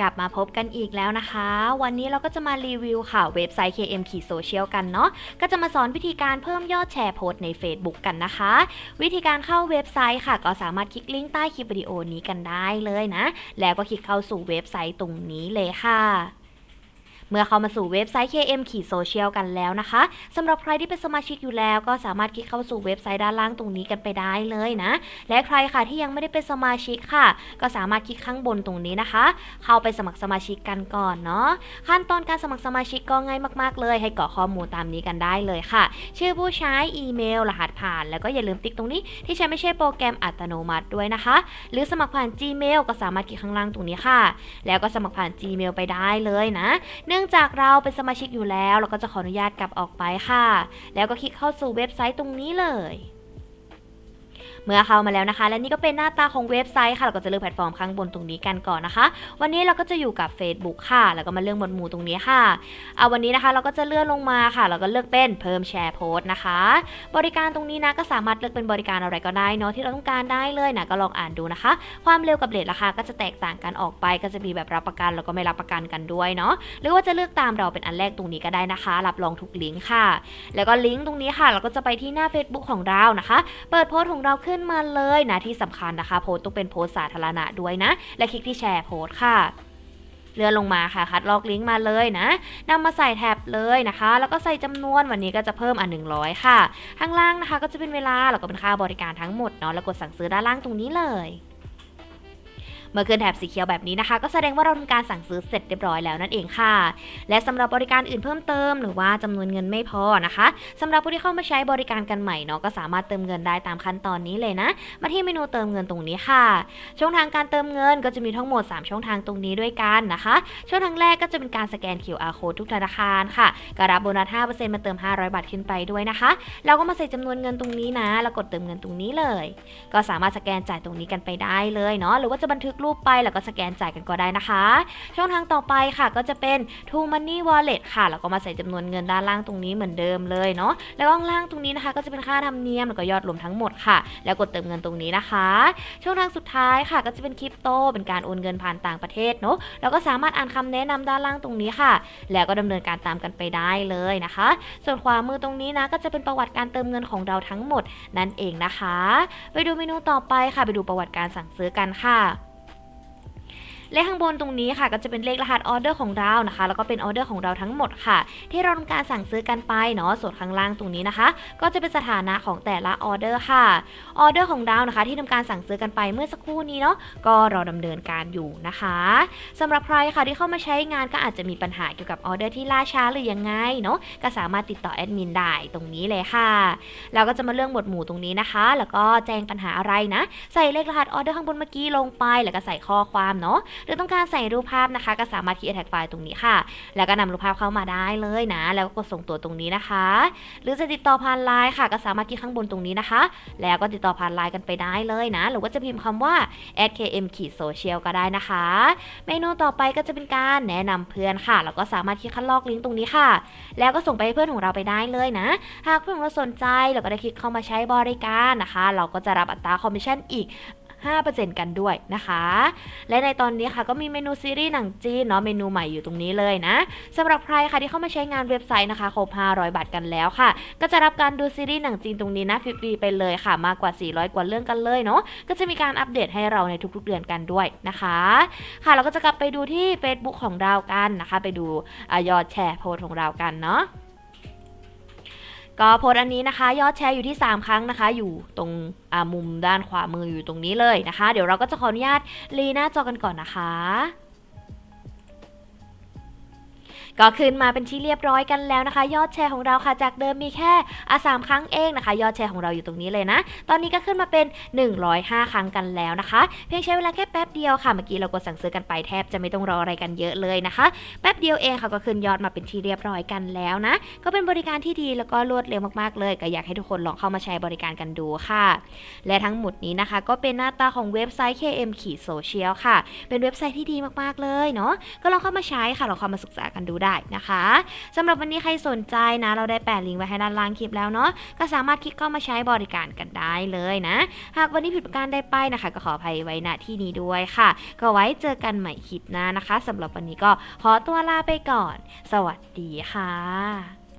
กลับมาพบกันอีกแล้วนะคะ วันนี้เราก็จะมารีวิวค่ะเว็บไซต์ KM ขีโซเชียลกันเนาะก็จะมาสอนวิธีการเพิ่มยอดแชร์โพสต์ใน Facebook กันนะคะ วิธีการเข้าเว็บไซต์ค่ะ ก็สามารถคลิกลิงก์ใต้คลิปวิดีโอนี้กันได้เลยนะ แล้วก็คลิกเข้าสู่เว็บไซต์ตรงนี้เลยค่ะ เมื่อเข้ามาสู่เว็บไซต์ KM ขีโซเชียลกันแล้วนะคะสำหรับใครที่เป็นสมาชิกอยู่แล้ว ก็สามารถคลิกเข้าสู่เว็บไซต์ด้านล่างตรงนี้กันไปได้เลยนะ และใครค่ะที่ยังไม่ได้เป็นสมาชิกค่ะ ก็สามารถคลิกข้างบนตรงนี้นะคะ เข้าไปสมัครสมาชิกกันก่อนเนาะขั้นตอนการสมัครสมาชิกก็ง่ายมากๆเลย ให้กรอกข้อมูลตามนี้กันได้เลยค่ะ ชื่อผู้ใช้อีเมล รหัสผ่าน แล้วก็อย่าลืมติ๊กตรงนี้ ที่ใช้ไม่ใช่โปรแกรมอัตโนมัติด้วยนะคะ หรือสมัครผ่าน Gmail ก็สามารถคลิกข้างล่างตรงนี้ค่ะ แล้วก็สมัครผ่าน Gmail ไปได้เลยนะเนื่ององจากเราเป็นสมาชิกอยู่แล้ว เราก็จะขออนุญาตกลับออกไปค่ะ แล้วก็คลิกเข้าสู่เว็บไซต์ตรงนี้เลย เมื่อเข้ามาแล้วนะคะ และนี่ก็เป็นหน้าตาของเว็บไซต์ค่ะ เราก็จะเลือกแพลตฟอร์มข้างบนตรงนี้กันก่อนนะคะ วันนี้เราก็จะอยู่กับ Facebook ค่ะ แล้วก็มาเลือกหมวดหมู่ตรงนี้ค่ะเอาวันนี้นะคะเราก็จะเลื่อนลงมาค่ะ เราก็เลือกเป็นเพิ่มแชร์โพสต์นะคะ บริการตรงนี้นะก็สามารถเลือกเป็นบริการอะไรก็ได้เนาะที่เราต้องการได้เลยนะก็ลองอ่านดูนะคะ ความเร็วกับเรทราคาก็จะแตกต่างกันออกไป ก็จะมีแบบรับประกันแล้วก็ไม่รับประกันกันด้วยเนาะหรือว่าจะเลือกตามเราเป็นอันแรกตรงนี้ก็ได้นะคะ รับรองทุกลิงก์ค่ะ แล้วก็ลิงก์ตรงนี้ค่ะ เราก็จะไปที่หน้า Facebook ของเรานะคะ เปิดโพสต์ของเราขึ้นมาเลยนะที่สำคัญนะคะ โพสต้องเป็นโพสต์สาธารณะด้วยนะ และคลิกที่แชร์โพสต์ค่ะเลื่อนลงมาค่ะคัดลอกลิงก์มาเลยนะนำมาใส่แท็บเลยนะคะ แล้วก็ใส่จำนวนวันนี้ก็จะเพิ่มอัน100 ค่ะ ข้างล่างนะคะ ก็จะเป็นเวลาแล้วก็เป็นค่าบริการทั้งหมดเนาะแล้วกดสั่งซื้อด้านล่างตรงนี้เลย เมื่อขึ้นแถบสีเขียวแบบนี้นะคะ ก็แสดงว่าเราทำการสั่งซื้อเสร็จเรียบร้อยแล้วนั่นเองค่ะ และสำหรับบริการอื่นเพิ่มเติม หรือว่าจำนวนเงินไม่พอนะคะสำหรับผู้ที่เข้ามาใช้บริการกันใหม่เนาะก็สามารถเติมเงินได้ตามขั้นตอนนี้เลยนะ มาที่เมนูเติมเงินตรงนี้ค่ะ ช่องทางการเติมเงินก็จะมีทั้งหมด 3 ช่องทางตรงนี้ด้วยกันนะคะ ช่องทางแรกก็จะเป็นการสแกน QR code ทุกธนาคารค่ะก็รับโบนัส5%มาเติม 500 บาทขึ้นไปด้วยนะคะแล้วก็มาใส่จำนวนเงินตรงนี้นะ แล้วกดเติมเงินตรงนี้เลย ก็สามารถสแกนจ่ายตรงนี้กันไปได้เลยเนาะหรือว่าจะบันทึกรูปไปแล้วก็สแกนจ่ายกันก็ได้นะคะ ช่องทางต่อไปค่ะก็จะเป็น True Money Wallet ค่ะ แล้วก็มาใส่จำนวนเงินด้านล่างตรงนี้เหมือนเดิมเลยเนาะ แล้วก็ล่างตรงนี้นะคะ ก็จะเป็นค่าธรรมเนียมแล้วก็ยอดรวมทั้งหมดค่ะ แล้วกดเติมเงินตรงนี้นะคะ ช่องทางสุดท้ายค่ะ ก็จะเป็นคริปโต เป็นการโอนเงินผ่านต่างประเทศเนาะ แล้วก็สามารถอ่านคำแนะนำด้านล่างตรงนี้ค่ะ แล้วก็ดำเนินการตามกันไปได้เลยนะคะ ส่วนขวามือตรงนี้นะก็จะเป็นประวัติการเติมเงินของเราทั้งหมดนั่นเองนะคะ ไปดูเมนูต่อไปค่ะ ไปดูประวัติการสั่งซื้อกันค่ะ และข้างบนตรงนี้ค่ะก็จะเป็นเลขรหัสออเดอร์ของเรานะคะ แล้วก็เป็นออเดอร์ของเราทั้งหมดค่ะ ที่เราทำการสั่งซื้อกันไปเนาะส่วนข้างล่างตรงนี้นะคะ ก็จะเป็นสถานะของแต่ละออเดอร์ค่ะออเดอร์ของเรานะคะ ที่ทำการสั่งซื้อกันไปเมื่อสักครู่นี้เนาะก็เราดำเนินการอยู่นะคะสำหรับใครค่ะที่เข้ามาใช้งานก็อาจจะมีปัญหาเกี่ยวกับออเดอร์ที่ล่าช้าหรือยังไงเนาะก็สามารถติดต่อแอดมินได้ตรงนี้เลยค่ะเราก็จะมาเรื่องหมวดหมู่ตรงนี้นะคะ แล้วก็แจ้งปัญหาอะไรนะ ใส่เลขรหัสออเดอร์ข้างบนเมื่อกี้ลงไป แล้วก็ใส่ข้อความเนาะหรือต้องการใส่รูปภาพนะคะ ก็สามารถคลิกแท็กไฟล์ตรงนี้ค่ะ แล้วก็นำรูปภาพเข้ามาได้เลยนะ แล้วก็กดส่งตัวตรงนี้นะคะ หรือจะติดต่อผ่านไลน์ค่ะ ก็สามารถคลิกข้างบนตรงนี้นะคะ แล้วก็ติดต่อผ่านไลน์กันไปได้เลยนะ หรือว่าจะพิมพ์คำว่า @km ขีดโซเชียลก็ได้นะคะ เมนูต่อไปก็จะเป็นการแนะนำเพื่อนค่ะ แล้วก็สามารถคลิกคัดลอกลิงก์ตรงนี้ค่ะ แล้วก็ส่งไปให้เพื่อนของเราไปได้เลยนะ หากเพื่อนของเราสนใจเราก็ได้คลิกเข้ามาใช้บริการนะคะ เราก็จะรับอัตราคอมมิชชั่นอีก 5%กันด้วยนะคะ และในตอนนี้ค่ะก็มีเมนูซีรีส์หนังจีนเนาะเมนูใหม่อยู่ตรงนี้เลยนะสำหรับใครค่ะที่เข้ามาใช้งานเว็บไซต์นะคะครบ500 บาทกันแล้วค่ะ ก็จะรับการดูซีรีส์หนังจีนตรงนี้นะฟรีๆไปเลยค่ะ มากกว่า 400 กว่าเรื่องกันเลยเนาะก็จะมีการอัปเดตให้เราในทุกๆเดือนกันด้วยนะคะ ค่ะเราก็จะกลับไปดูที่ Facebook ของเรากันนะคะ ไปดูอยอดแชร์โพสต์ของเรากันเนาะ ก็โพสต์อันนี้นะคะ ยอดแชร์อยู่ที่ 3 ครั้งนะคะ อยู่ตรงมุมด้านขวามืออยู่ตรงนี้เลยนะคะ เดี๋ยวเราก็จะขออนุญาตลีหน้าจอกันก่อนนะคะ ก็ขึ้นมาเป็นที่เรียบร้อยกันแล้วนะคะ ยอดแชร์ของเราค่ะจากเดิมมีแค่อะสามครั้งเองนะคะ ยอดแชร์ของเราอยู่ตรงนี้เลยนะ ตอนนี้ก็ขึ้นมาเป็น 105 ครั้งกันแล้วนะคะ เพียงใช้เวลาแค่แป๊บเดียวค่ะเมื่อกี้เรากดสั่งซื้อกันไปแทบจะไม่ต้องรออะไรกันเยอะเลยนะคะ แป๊บเดียวเองค่ะก็ขึ้นยอดมาเป็นที่เรียบร้อยกันแล้วนะ ก็เป็นบริการที่ดีแล้วก็รวดเร็วมากๆเลยก็อยากให้ทุกคนลองเข้ามาใช้บริการกันดูค่ะ และทั้งหมดนี้นะคะ ก็เป็นหน้าตาของเว็บไซต์ KM ขีดโซเชียลค่ะ เป็นเว็บไซต์ที่ดีมากๆเลยเนาะก็ลองเข้ามาใช้ค่ะลองเข้ามาศึกษากันดูได้นะคะสำหรับวันนี้ใครสนใจนะ เราได้แปะลิงก์ไว้ให้ด้านล่างคลิปแล้วเนาะก็สามารถคลิกเข้ามาใช้บริการกันได้เลยนะ หากวันนี้ผิดประการไดไปนะคะ ก็ขออภัยไว้ณที่นี้ด้วยค่ะ ก็ไว้เจอกันใหม่คลิปหน้านะคะสำหรับวันนี้ก็ขอตัวลาไปก่อน สวัสดีค่ะ